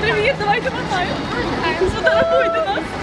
Привіт, давайте махаю. Сфотографуйте нас.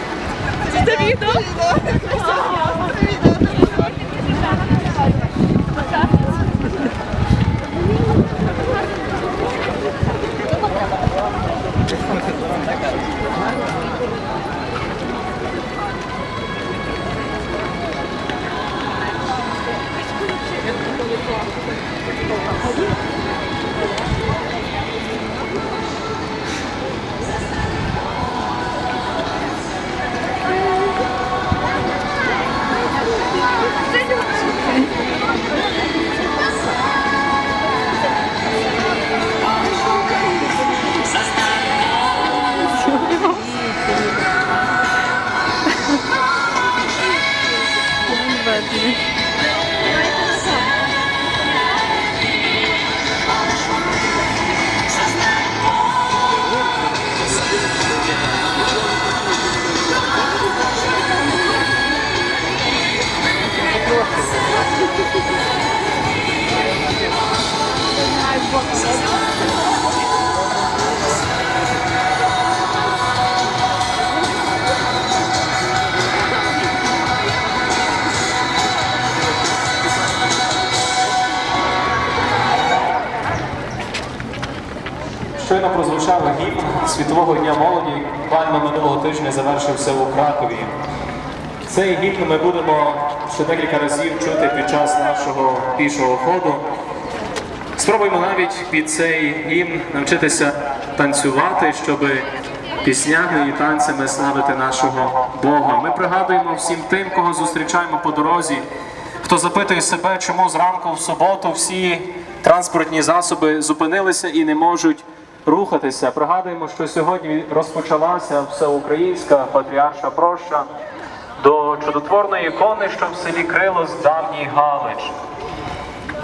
Thank you. Щойно прозвучав гімн Світового дня молоді, буквально минулого тижня завершився у Кракові. Цей гімн ми будемо ще декілька разів чути під час нашого пішого ходу. Спробуємо навіть під цей гімн навчитися танцювати, щоб піснями і танцями славити нашого Бога. Ми пригадуємо всім тим, кого зустрічаємо по дорозі, хто запитує себе, чому зранку в суботу всі транспортні засоби зупинилися і не можуть рухатися. Пригадуємо, що сьогодні розпочалася всеукраїнська патріарша проща до чудотворної ікони, що в селі Крило з давній Галич.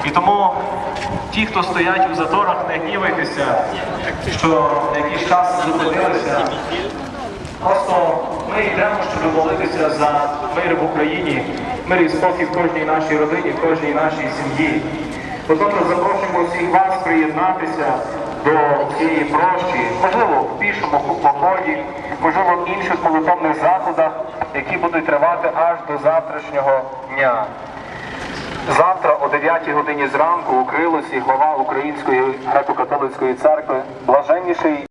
І тому ті, хто стоять у заторах, не гнівайтеся, що якийсь час зупинилися. Просто ми йдемо, щоб молитися за мир в Україні, мир і спокій в кожній нашій родині, в кожній нашій сім'ї. Отож, запрошуємо всіх вас приєднатися до цієї прощі, можливо, в пішому поході, можливо, в інших молитовних заходах, які будуть тривати аж до завтрашнього дня. Завтра о 9 годині зранку у Крилосі глава Української греко-католицької церкви, блаженніший